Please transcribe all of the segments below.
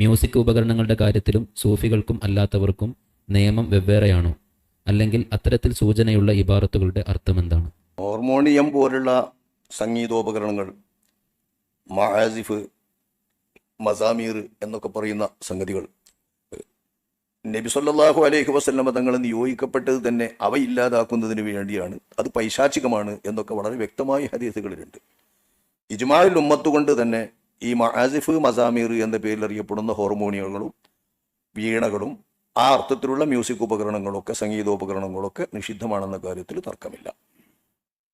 Music ഉപകരണങ്ങളുടെ കാര്യത്തിലും സൂഫികൾക്കും അല്ലാത്തവർക്കും നിയമം വെവ്വേറെയാണോ? അല്ലെങ്കിൽ അത്തരത്തിൽ സൂചനയുള്ള ഇബാറത്തുകളുടെ അർത്ഥമെന്താണ്? ഹോർമോണിയം പോലുള്ള സംഗീതോപകരണങ്ങൾ മഹാസിഫ് മസാമീർ എന്നൊക്കെ പറയുന്ന സംഗതികൾ നബി സല്ലല്ലാഹു അലൈഹി വസല്ലമ തങ്ങൾ നിയോഗിക്കപ്പെട്ടത് തന്നെ അവ ഇല്ലാതാക്കുന്നതിന് വേണ്ടിയാണ്. അത് പൈശാചികമാണ് എന്നൊക്കെ വളരെ വ്യക്തമായ ഹദീസുകളിലുണ്ട്. ഇജ്മാൽ ഉമ്മത്തുകൊണ്ട് തന്നെ ഈ മഹാസിഫ് മസാമീർ എന്ന പേരിൽ അറിയപ്പെടുന്ന ഹോർമോണിയങ്ങളും വീണകളും ആ അർത്ഥത്തിലുള്ള മ്യൂസിക് ഉപകരണങ്ങളൊക്കെ സംഗീതോപകരണങ്ങളൊക്കെ നിഷിദ്ധമാണെന്ന കാര്യത്തിൽ തർക്കമില്ല.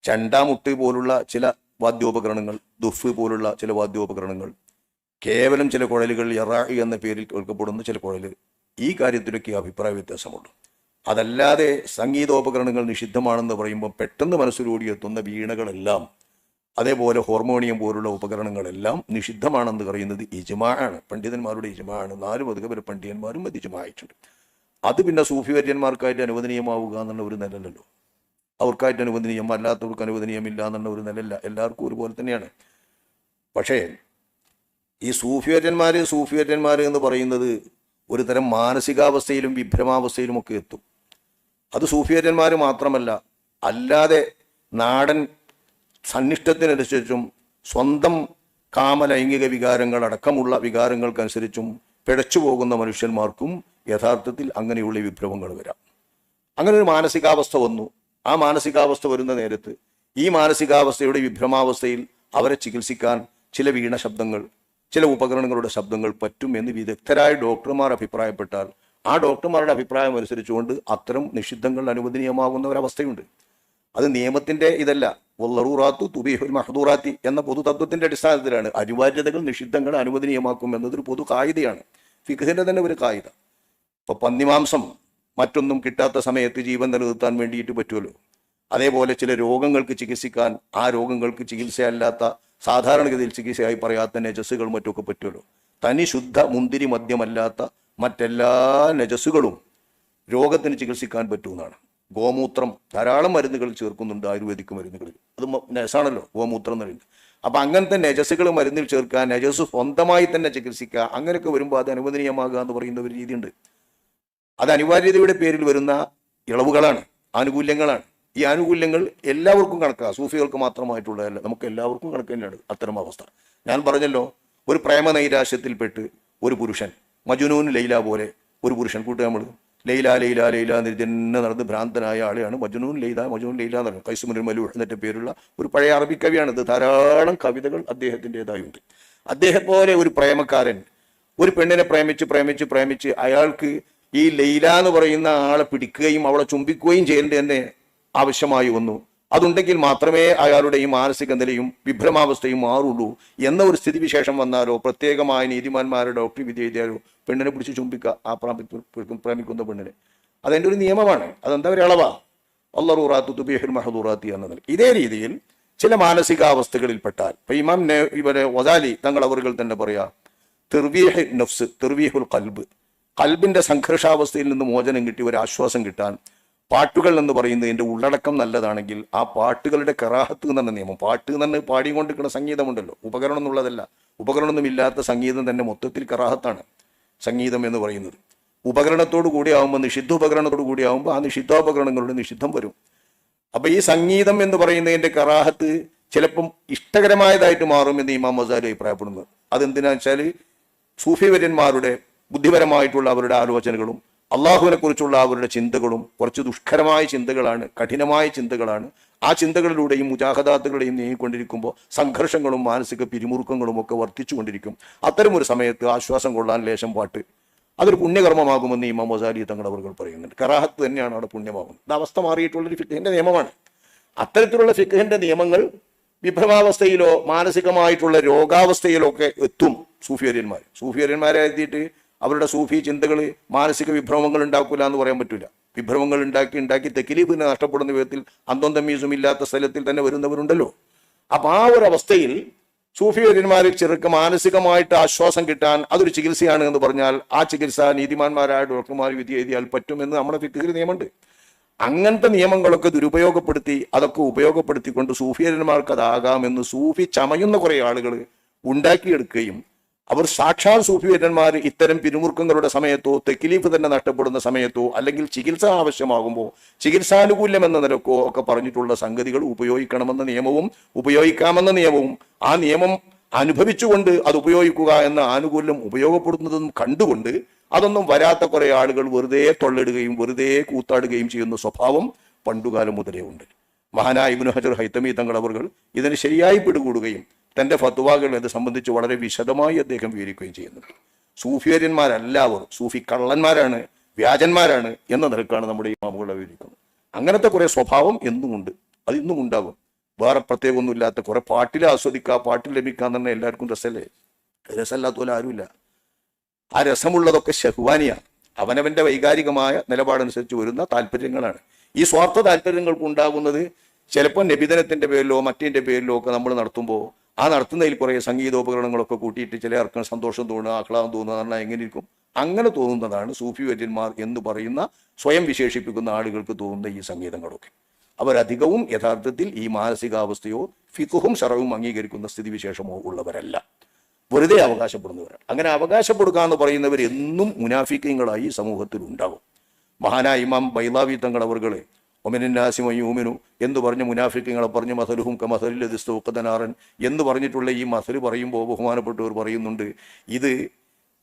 ചണ്ടാമുട്ട് പോലുള്ള ചില വാദ്യോപകരണങ്ങൾ ദുഫ് പോലുള്ള ചില വാദ്യോപകരണങ്ങൾ കേവലം ചില കുഴലുകൾ യറായി എന്ന പേരിൽ കേൾക്കപ്പെടുന്ന ചില കുഴൽ ഈ കാര്യത്തിലൊക്കെ അഭിപ്രായ വ്യത്യാസമുണ്ട്. അതല്ലാതെ സംഗീതോപകരണങ്ങൾ നിഷിദ്ധമാണെന്ന് പറയുമ്പോൾ പെട്ടെന്ന് മനസ്സിലൂടി എത്തുന്ന വീണകളെല്ലാം അതേപോലെ ഹോർമോണിയം പോലുള്ള ഉപകരണങ്ങളെല്ലാം നിഷിദ്ധമാണെന്ന് പറയുന്നത് ഇജ്മാണ് പണ്ഡിതന്മാരുടെ ഇജ്മാണ് നാല് മധുകപര പണ്ഡിതന്മാരും അത് ഇജ്മായിട്ടുണ്ട്. അത് പിന്നെ സൂഫിവര്യന്മാർക്കായിട്ട് അനുവദനീയമാവുക എന്നുള്ള ഒരു നിലല്ലോ അവർക്കായിട്ട് അനുവദനീയം അല്ലാത്തവർക്ക് അനുവദനീയമില്ല എന്നുള്ള ഒരു നിലല്ല എല്ലാവർക്കും ഒരുപോലെ തന്നെയാണ്. പക്ഷേ ഈ സൂഫിവര്യന്മാർ സൂഫിവര്യന്മാർ എന്ന് പറയുന്നത് ഒരു തരം മാനസികാവസ്ഥയിലും വിഭ്രമാവസ്ഥയിലും ഒക്കെ എത്തും. അത് സൂഫിയന്മാർ മാത്രമല്ല അല്ലാതെ നാടൻ സന്നിഷ്ടത്തിനനുസരിച്ചും സ്വന്തം കാമലൈംഗിക വികാരങ്ങൾ അടക്കമുള്ള വികാരങ്ങൾക്കനുസരിച്ചും പിഴച്ചു പോകുന്ന മനുഷ്യന്മാർക്കും യഥാർത്ഥത്തിൽ അങ്ങനെയുള്ള വിഭ്രമങ്ങൾ വരാം. അങ്ങനെ ഒരു മാനസികാവസ്ഥ വന്നു. ആ മാനസികാവസ്ഥ വരുന്ന നേരത്ത് ഈ മാനസികാവസ്ഥയുടെ വിഭ്രമാവസ്ഥയിൽ അവരെ ചികിത്സിക്കാൻ ചില വീണ ശബ്ദങ്ങൾ ചില ഉപകരണങ്ങളുടെ ശബ്ദങ്ങൾ പറ്റും എന്ന് വിദഗ്ധരായ ഡോക്ടർമാർ അഭിപ്രായപ്പെട്ടാൽ ആ ഡോക്ടർമാരുടെ അഭിപ്രായം അനുസരിച്ചുകൊണ്ട് അത്തരം നിഷിദ്ധങ്ങൾ അനുവദനീയമാകുന്ന ഒരവസ്ഥയുണ്ട്. അത് നിയമത്തിന്റെ ഇതല്ല. വല്ലറൂറാത്തു തുബീഹുൽ മഹദൂറാത്തി എന്ന പൊതുതത്വത്തിന്റെ അടിസ്ഥാനത്തിലാണ്. അനിവാര്യതകൾ നിഷിദ്ധങ്ങൾ അനുവദനീയമാക്കും എന്നതൊരു പൊതു കായികയാണ്. ഫിഖിന്റെ തന്നെ ഒരു കായിക. ഇപ്പൊ പന്നിമാംസം മറ്റൊന്നും കിട്ടാത്ത സമയത്ത് ജീവൻ നിലനിർത്താൻ വേണ്ടിയിട്ട് പറ്റുമല്ലോ. അതേപോലെ ചില രോഗങ്ങൾക്ക് ചികിത്സിക്കാൻ ആ രോഗങ്ങൾക്ക് ചികിത്സയല്ലാത്ത സാധാരണഗതിയിൽ ചികിത്സയായി പറയാത്ത നജസ്സുകൾ മറ്റൊക്കെ പറ്റുമല്ലോ. തനി ശുദ്ധ മുന്തിരി മദ്യമല്ലാത്ത മറ്റെല്ലാ നജസ്സുകളും രോഗത്തിന് ചികിത്സിക്കാൻ പറ്റുമെന്നാണ് ഗോമൂത്രം ധാരാളം മരുന്നുകൾ ചേർക്കുന്നുണ്ട് ആയുർവേദിക് മരുന്നുകളിൽ അത് നജസാണല്ലോ ഗോമൂത്രം എന്ന് പറയുന്നത്. അപ്പൊ അങ്ങനത്തെ നെജസ്സുകൾ മരുന്നിൽ ചേർക്കുക നജസ് സ്വന്തമായി തന്നെ ചികിത്സിക്കുക അങ്ങനെയൊക്കെ വരുമ്പോൾ അത് അനുവദനീയമാകുക എന്ന് പറയുന്ന ഒരു രീതിയുണ്ട്. അത് അനിവാര്യതയുടെ പേരിൽ വരുന്ന ഇളവുകളാണ് ആനുകൂല്യങ്ങളാണ്. ഈ ആനുകൂല്യങ്ങൾ എല്ലാവർക്കും കണക്കാണ് സൂഫികൾക്ക് മാത്രമായിട്ടുള്ളതല്ല നമുക്ക് എല്ലാവർക്കും കണക്ക് തന്നെയാണ് അത്തരം അവസ്ഥ. ഞാൻ പറഞ്ഞല്ലോ ഒരു പ്രേമ നൈരാശ്യത്തിൽപ്പെട്ട് ഒരു പുരുഷൻ മജുനൂൻ ലൈല പോലെ ഒരു പുരുഷൻ കൂട്ടുക നമ്മൾ ലൈല ലൈല ലൈല എന്ന് നടന്ന് ഭ്രാന്തനായ ആളെയാണ് മജുനൂൻ ലൈല. മജുനൂൻ ലൈല എന്ന് പറഞ്ഞു കൈസുമുൻ മലു എന്നിട്ട് പേരുള്ള ഒരു പഴയ അറബി കവിയാണിത് ധാരാളം കവിതകൾ അദ്ദേഹത്തിന്റെതായുണ്ട്. അദ്ദേഹം പോലെ ഒരു പ്രേമക്കാരൻ ഒരു പെണ്ണിനെ പ്രേമിച്ച് പ്രേമിച്ച് പ്രേമിച്ച് അയാൾക്ക് ഈ ലൈല എന്ന് പറയുന്ന ആളെ പിടിക്കുകയും അവളെ ചുംബിക്കുകയും ചെയ്യേണ്ടത് തന്നെ ആവശ്യമായി വന്നു. അതുണ്ടെങ്കിൽ മാത്രമേ അയാളുടെ ഈ മാനസിക നിലയും വിഭ്രമാവസ്ഥയും മാറുള്ളൂ എന്ന ഒരു സ്ഥിതിവിശേഷം വന്നാലോ പ്രത്യേകമായ നീതിമാന്മാരുടെ ഡോക്ടർ വിധി എഴുതിയാലോ പെണ്ണിനെ പിടിച്ച് ചുംബിക്കുക ആ പ്രേമിക്കുന്ന പെണ്ണിനെ. അതെന്റെ ഒരു നിയമമാണ്. അതെന്താ ഒരു ഇളവാ അള്ളറൂറാത്തു തുബിഹുൽ മഹദൂറാത്തി എന്നതിൽ ഇതേ രീതിയിൽ ചില മാനസികാവസ്ഥകളിൽപ്പെട്ടാൽ ഇപ്പൊ ഇമാം ഇവരെ വസാലി തങ്ങൾ അവറുകൾ തന്നെ പറയാ തെർവീഹ് നഫ്സ് തെർവീഹുൽ കൽബ് കൽബിന്റെ സംഘർഷാവസ്ഥയിൽ നിന്ന് മോചനം കിട്ടി ഒരു ആശ്വാസം കിട്ടാൻ പാട്ടുകൾ എന്ന് പറയുന്നത് എന്റെ ഉള്ളടക്കം നല്ലതാണെങ്കിൽ ആ പാട്ടുകളുടെ കറാഹത്ത് എന്ന നിയമം. പാട്ട് എന്ന് പാടിക്കൊണ്ടിരിക്കുന്ന സംഗീതമുണ്ടല്ലോ. ഉപകരണം എന്നുള്ളതല്ല. ഉപകരണമൊന്നും ഇല്ലാത്ത സംഗീതം തന്നെ മൊത്തത്തിൽ കറാഹത്താണ് സംഗീതം എന്ന് പറയുന്നത്. ഉപകരണത്തോടു ആകുമ്പോൾ നിഷിദ്ധ ഉപകരണത്തോടു ആകുമ്പോൾ ആ നിഷിദ്ധോപകരണങ്ങളുടെ നിഷിദ്ധം വരും. അപ്പൊ ഈ സംഗീതം എന്ന് പറയുന്നതിന്റെ കറാഹത്ത് ചിലപ്പം ഇഷ്ടകരമായതായിട്ട് മാറും എന്ന് ഇമാം മസാലി അഭിപ്രായപ്പെടുന്നത്. അതെന്തിനാ വെച്ചാൽ സൂഫിവര്യന്മാരുടെ ബുദ്ധിപരമായിട്ടുള്ള അവരുടെ ആലോചനകളും അള്ളാഹുവിനെ കുറിച്ചുള്ള അവരുടെ ചിന്തകളും കുറച്ച് ദുഷ്കരമായ ചിന്തകളാണ് കഠിനമായ ചിന്തകളാണ്. ആ ചിന്തകളിലൂടെയും മുജാഹദാത്തുകളെയും നീങ്ങിക്കൊണ്ടിരിക്കുമ്പോൾ സംഘർഷങ്ങളും മാനസിക പിരിമുറുക്കങ്ങളും ഒക്കെ വർദ്ധിച്ചുകൊണ്ടിരിക്കും. അത്തരം ഒരു സമയത്ത് ആശ്വാസം കൊള്ളാൻ ലേശം പാട്ട്. അതൊരു പുണ്യകർമ്മമാകുമെന്ന് ഇമാം തങ്ങൾ അവർ പറയുന്നുണ്ട്. കറാഹത്ത് തന്നെയാണ് അവിടെ പുണ്യമാകുന്നത്. അവസ്ഥ മാറിയിട്ടുള്ളൊരു ഫിഖിന്റെ നിയമമാണ്. അത്തരത്തിലുള്ള ഫിഖിന്റെ നിയമങ്ങൾ വിഭ്രമാവസ്ഥയിലോ മാനസികമായിട്ടുള്ള രോഗാവസ്ഥയിലോ ഒക്കെ എത്തും സൂഫിയര്യന്മാർ സൂഫിയര്യന്മാരെ എത്തിയിട്ട് അവരുടെ സൂഫി ചിന്തകൾ മാനസിക വിഭ്രമങ്ങൾ ഉണ്ടാക്കില്ല എന്ന് പറയാൻ പറ്റില്ല വിഭ്രമങ്ങൾ ഉണ്ടാക്കി ഉണ്ടാക്കി തെക്കിലീഫിനെ നഷ്ടപ്പെടുന്ന വിധത്തിൽ അന്തം തമ്മീസും ഇല്ലാത്ത സ്ഥലത്തിൽ തന്നെ വരുന്നവരുണ്ടല്ലോ. അപ്പൊ ആ ഒരു അവസ്ഥയിൽ സൂഫിയര്യന്മാരിൽ ചെറുക്ക് മാനസികമായിട്ട് ആശ്വാസം കിട്ടാൻ അതൊരു ചികിത്സയാണ് എന്ന് പറഞ്ഞാൽ ആ ചികിത്സ നീതിമാന്മാരായ ഡോക്ടർമാർ വിധി എഴുതിയാൽ പറ്റുമെന്ന് നമ്മുടെ ഫിക്കിൽ നിയമമുണ്ട്. അങ്ങനത്തെ നിയമങ്ങളൊക്കെ ദുരുപയോഗപ്പെടുത്തി അതൊക്കെ ഉപയോഗപ്പെടുത്തിക്കൊണ്ട് സൂഫിയന്മാർക്ക് അതാകാമെന്ന് സൂഫി ചമയുന്ന കുറേ ആളുകൾ ഉണ്ടാക്കിയെടുക്കുകയും അവർ സാക്ഷാൽ സൂഫിവര്യന്മാർ ഇത്തരം പിരിമുറുക്കങ്ങളുടെ സമയത്തോ തെക്കിലീഫ് തന്നെ നഷ്ടപ്പെടുന്ന സമയത്തോ അല്ലെങ്കിൽ ചികിത്സ ആവശ്യമാകുമ്പോൾ ചികിത്സാനുകൂല്യം എന്ന നിലക്കോ ഒക്കെ പറഞ്ഞിട്ടുള്ള സംഗതികൾ ഉപയോഗിക്കണമെന്ന നിയമവും ഉപയോഗിക്കാമെന്ന നിയമവും ആ നിയമം അനുഭവിച്ചുകൊണ്ട് അത് ഉപയോഗിക്കുക എന്ന ആനുകൂല്യം ഉപയോഗപ്പെടുന്നതും കണ്ടുകൊണ്ട് അതൊന്നും വരാത്ത കുറെ ആളുകൾ വെറുതെ തൊള്ളിടുകയും വെറുതെ കൂത്താടുകയും ചെയ്യുന്ന സ്വഭാവം പണ്ടുകാലം മുതലേ ഉണ്ട്. മഹാനായ ഇബ്നു ഹജർ ഹൈത്തമി തങ്ങൾ അവർ ഇതിന് ശരിയായി പിടികൂടുകയും തന്റെ ഫത്വാകൾ ഇത് സംബന്ധിച്ച് വളരെ വിശദമായി അദ്ദേഹം വിവരിക്കുകയും ചെയ്യുന്നുണ്ട് സൂഫിയര്യന്മാരല്ല അവർ സൂഫി കള്ളന്മാരാണ് വ്യാജന്മാരാണ് എന്ന നിലക്കാണ് നമ്മുടെ ഈ മാമുകളെ വിവരിക്കുന്നത്. അങ്ങനത്തെ കുറെ സ്വഭാവം എന്നും ഉണ്ട് അത് ഇന്നും ഉണ്ടാകും വേറെ പ്രത്യേകമൊന്നുമില്ലാത്ത കുറെ പാട്ടിൽ ആസ്വദിക്കുക പാട്ടിൽ ലഭിക്കാൻ തന്നെ എല്ലാവർക്കും രസമല്ലേ? രസമല്ലാത്ത പോലെ ആരുമില്ല. ആ രസമുള്ളതൊക്കെ ഷഹ്വാനിയാണ്. അവനവന്റെ വൈകാരികമായ നിലപാടനുസരിച്ച് വരുന്ന താല്പര്യങ്ങളാണ്. ഈ സ്വാർത്ഥ താല്പര്യങ്ങൾക്ക് ഉണ്ടാകുന്നത് ചിലപ്പോൾ നിബിധനത്തിന്റെ പേരിലോ മറ്റേന്റെ പേരിലോ ഒക്കെ നമ്മൾ നടത്തുമ്പോൾ ആ നടത്തുന്നതിൽ കുറേ സംഗീതോപകരണങ്ങളൊക്കെ കൂട്ടിയിട്ട് ചിലർക്ക് സന്തോഷം തോന്നുക ആഹ്ലാദം തോന്നുക എന്ന് പറഞ്ഞാൽ എങ്ങനെ ഇരിക്കും അങ്ങനെ തോന്നുന്നതാണ് സൂഫി വര്യന്മാർ എന്ന് പറയുന്ന സ്വയം വിശേഷിപ്പിക്കുന്ന ആളുകൾക്ക് തോന്നുന്ന ഈ സംഗീതങ്ങളൊക്കെ. അവരധികവും യഥാർത്ഥത്തിൽ ഈ മാനസികാവസ്ഥയോ ഫിക്കുഹും ശറവും അംഗീകരിക്കുന്ന സ്ഥിതിവിശേഷമോ ഉള്ളവരല്ല. വെറുതെ അവകാശപ്പെടുന്നവരാണ്. അങ്ങനെ അവകാശപ്പെടുക എന്ന് പറയുന്നവർ എന്നും മുനാഫിക്കങ്ങളായി സമൂഹത്തിൽ ഉണ്ടാകും മഹാനായ ഇമാം ബൈലാവി തങ്ങൾ അവർകളെ ഒമിനാസിമയൂമിനു എന്ന് പറഞ്ഞ മുനാഫിക്കങ്ങളെ പറഞ്ഞ് മസലുഹും ക മസലിലതിസ്തൂക്കതനാറൻ എന്ന് പറഞ്ഞിട്ടുള്ള ഈ മസൽ പറയുമ്പോൾ ബഹുമാനപ്പെട്ടവർ പറയുന്നുണ്ട് ഇത്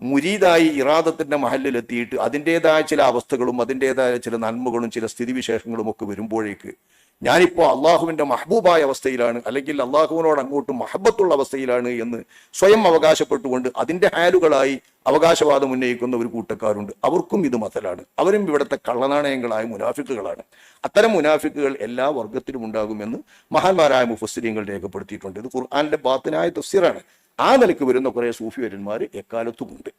മുരീതായി ഇറാദത്തിന്റെ മഹലിലെത്തിയിട്ട് അതിന്റെതായ ചില അവസ്ഥകളും അതിന്റെതായ ചില നന്മകളും ചില സ്ഥിതിവിശേഷങ്ങളും ഒക്കെ വരുമ്പോഴേക്ക് ഞാനിപ്പോൾ അള്ളാഹുവിന്റെ മഹബൂബായ അവസ്ഥയിലാണ് അല്ലെങ്കിൽ അള്ളാഹുവിനോട് അങ്ങോട്ട് മഹബത്തുള്ള അവസ്ഥയിലാണ് എന്ന് സ്വയം അവകാശപ്പെട്ടുകൊണ്ട് അതിന്റെ ഹാലുകളായി അവകാശവാദം ഉന്നയിക്കുന്ന ഒരു കൂട്ടക്കാരുണ്ട്. അവർക്കും ഇത് മതലാണ് അവരും ഇവിടുത്തെ കള്ളനാണയങ്ങളായ മുനാഫിക്കുകളാണ്. അത്തരം മുനാഫിക്കുകൾ എല്ലാ വർഗത്തിലും ഉണ്ടാകുമെന്ന് മഹാന്മാരായ മുഫസ്സിരിയങ്ങൾ രേഖപ്പെടുത്തിയിട്ടുണ്ട്. ഇത് ഖുർആാനിന്റെ ബാത്തിനായ തഫ്സീറാണ്. ആ നിലയ്ക്ക് വരുന്ന കുറേ സൂഫിവര്യന്മാർ എക്കാലത്തുമുണ്ട്.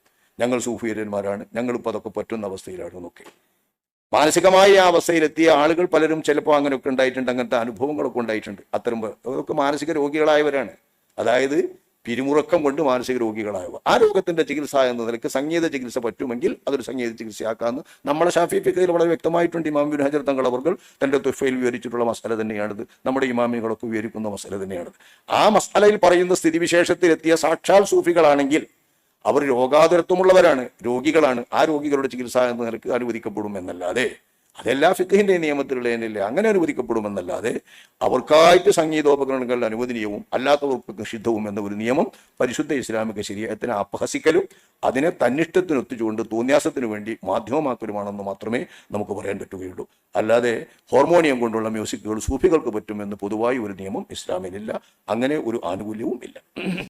ഞങ്ങൾ സൂഫിവര്യന്മാരാണ്. ഞങ്ങളിപ്പോൾ അതൊക്കെ പറ്റുന്ന അവസ്ഥയിലാണ് എന്നൊക്കെ. മാനസികമായ ആ അവസ്ഥയിലെത്തിയ ആളുകൾ പലരും ചിലപ്പോൾ അങ്ങനെയൊക്കെ ഉണ്ടായിട്ടുണ്ട്. അങ്ങനത്തെ അനുഭവങ്ങളൊക്കെ ഉണ്ടായിട്ടുണ്ട്. അത്തരം അതൊക്കെ മാനസിക രോഗികളായവരാണ്. അതായത് പിരിമുറക്കം കൊണ്ട് മാനസിക രോഗികളായവ ആ രോഗത്തിന്റെ ചികിത്സ എന്ന നിലയ്ക്ക് സംഗീത ചികിത്സ പറ്റുമെങ്കിൽ അതൊരു സംഗീത ചികിത്സയാക്കാമെന്ന് നമ്മുടെ ഷാഫി ഫിക്കയിൽ വളരെ വ്യക്തമായിട്ടുണ്ട്. ഇമാം ബിൻ ഹജർ തങ്ങൾ അവർ തന്റെ തുഫയിൽ വിവരിച്ചിട്ടുള്ള മസാല തന്നെയാണിത്. നമ്മുടെ ഇമാമികളൊക്കെ വിവരിക്കുന്ന മസാല തന്നെയാണിത്. ആ മസാലയിൽ പറയുന്ന സ്ഥിതിവിശേഷത്തിലെത്തിയ സാക്ഷാൽ സൂഫികളാണെങ്കിൽ അവർ രോഗാതുരത്വമുള്ളവരാണ് രോഗികളാണ്. ആ രോഗികളുടെ ചികിത്സ എന്ന നിലയ്ക്ക് അനുവദിക്കപ്പെടും എന്നല്ലാതെ അതെല്ലാ ഫിഖിന്റെ നിയമത്തിലുള്ളതിനില്ല അങ്ങനെ അനുവദിക്കപ്പെടുമെന്നല്ലാതെ അവർക്കായിട്ട് സംഗീതോപകരണങ്ങൾ അനുവദനീയവും അല്ലാത്തവർക്ക് നിഷിദ്ധവും എന്ന ഒരു നിയമം പരിശുദ്ധ ഇസ്ലാമിക ശരീരത്തിനെ അപഹസിക്കലും അതിനെ തന്നിഷ്ടത്തിന് ഒത്തുചുകൊണ്ട് തോന്യാസത്തിനു വേണ്ടി മാധ്യമമാക്കലുമാണെന്ന് മാത്രമേ നമുക്ക് പറയാൻ പറ്റുകയുള്ളൂ. അല്ലാതെ ഹോർമോണിയം കൊണ്ടുള്ള മ്യൂസിക്കുകൾ സൂഫികൾക്ക് പറ്റുമെന്ന് പൊതുവായി ഒരു നിയമം ഇസ്ലാമിലില്ല. അങ്ങനെ ഒരു ആനുകൂല്യവും ഇല്ല